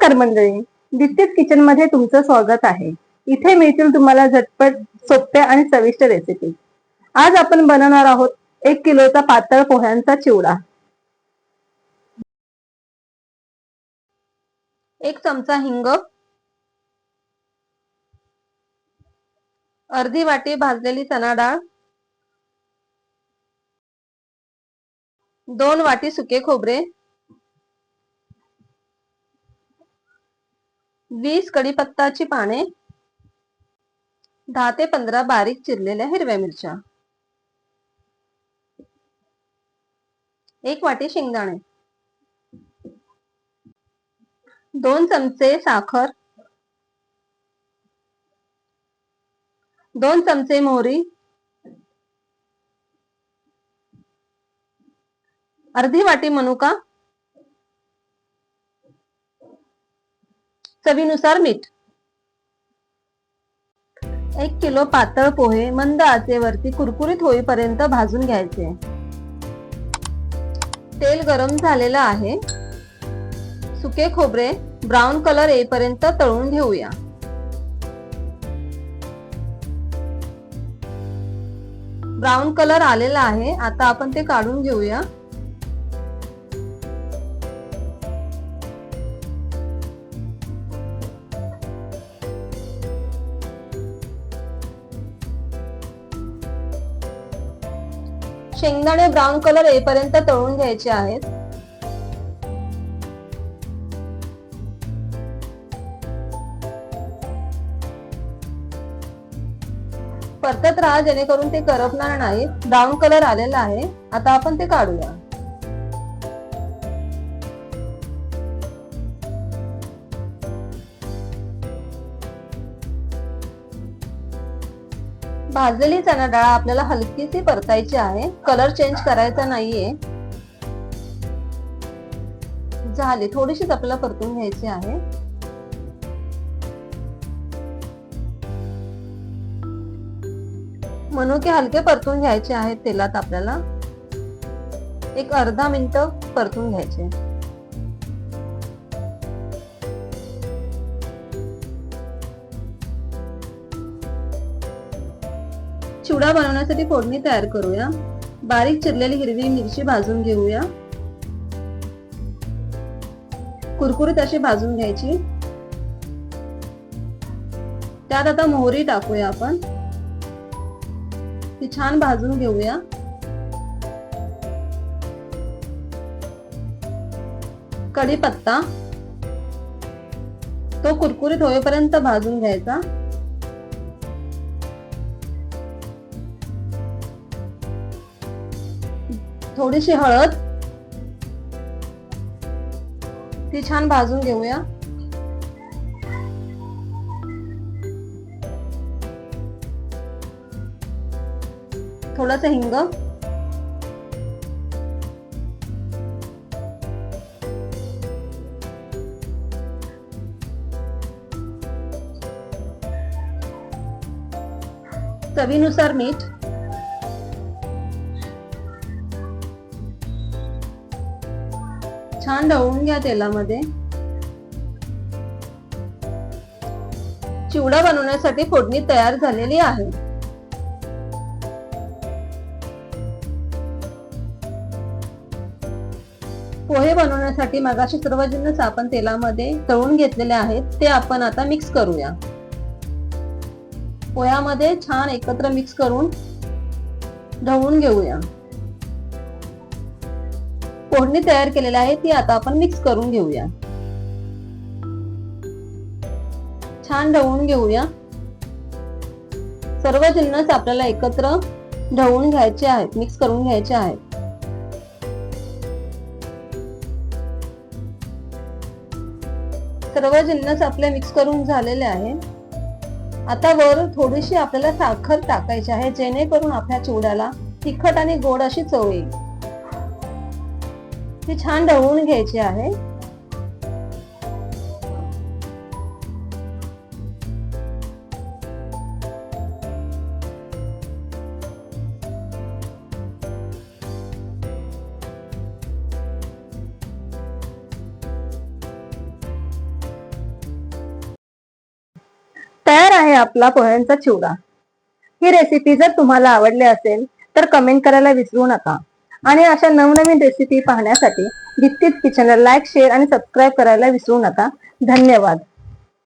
नमस्कार मंडळी. दिप्तीज किचनमध्ये तुमचं स्वागत आहे. इथे मिळतील तुम्हाला झटपट सोप्या आणि चविष्ट रेसिपी आज आपण बनवणार आहोत एक किलोचा पातळ पोह्यांचा चिवडा. एक चमचा हिंग. अर्धी वाटी भाजलेली चणा डाळ. दोन वाटी सुके खोबरे. वीस कढीपत्ताची पाने, दहा ते पंधरा बारीक चिरलेल्या हिरव्या मिरच्या, एक वाटी शेंगदाणे, दोन चमचे साखर, दोन चमचे मोहरी, अर्धी वाटी मनुका चवीनुसार मीठ. एक किलो पातळ पोहे मंद आचेवरती कुरकुरीत होईपर्यंत भाजून घ्यायचे. तेल गरम झालेलं आहे. सुके खोबरे ब्राऊन कलर येईपर्यंत तळून घेऊया. ब्राऊन कलर आलेला आहे. आता आपण ते काढून घेऊया. शेंगदाणे ब्राऊन कलर येईपर्यंत तळून घ्यायचे आहेत. परतत राहा जेणेकरून ते करपणार नाही ब्राऊन कलर आलेला आहे. आता आपण ते काढूया. भाजलेली चणा डाळ आपल्याला हलकीशी परतायची आहे. कलर चेंज करायचा नाहीये. झाली थोडीशीच आपल्याला परतून घ्यायची आहे. मनुके हलके परतून घ्यायचे आहेत तेलात आपल्याला. एक अर्धा मिनिट परतून घ्यायचे. चिवडा बनवण्यासाठी फोडणी तयार करूया. बारीक चिरलेली हिरवी मिरची भाजून घेऊया. कुरकुरीत अशी भाजून घ्यायची. त्यात आता मोहरी टाकूया आपण. ती छान भाजून घेऊया. कढीपत्ता. तो कुरकुरीत होईपर्यंत भाजून घ्यायचा. थोडीशी हळद. ती छान भाजून घेऊया. थोडस हिंग. चवीनुसार मीठ. छान ढवळून घ्या तेलामध्ये. चिवडा बनवण्यासाठी फोडणी तयार झालेली आहे. पोहे बनवण्यासाठी मगाशी सर्व जिन्नस आपण तेलामध्ये तळून घेतलेले आहेत ते आपण आता मिक्स करूया. पोह्यामध्ये छान एकत्र मिक्स करून ढवळून घेऊया. फोडणी तयार केलेली आहे ती आता आपण मिक्स करून घेऊया. छान ढवळून घेऊया. सर्व जिन्नस आपल्याला एकत्र ढवळून घ्यायचे आहेत मिक्स करून घ्यायचे आहेत. सर्व जिन्नस आपले मिक्स करून झालेले आहे. आता वर थोडीशी आपल्याला साखर टाकायची आहे जेणेकरून आपल्या चिवड्याला तिखट आणि गोड अशी चव येईल. ते छान ढवळून घ्यायचे आहे. तयार आहे आपला पोह्यांचा चिवडा. ही रेसिपी जर तुम्हाला आवडली असेल तर कमेंट करायला विसरू नका. आणि अशा नवनवीन रेसिपी पाहण्यासाठी दीप्तीत किचनला लाईक शेअर आणि सबस्क्राईब करायला विसरू नका. धन्यवाद.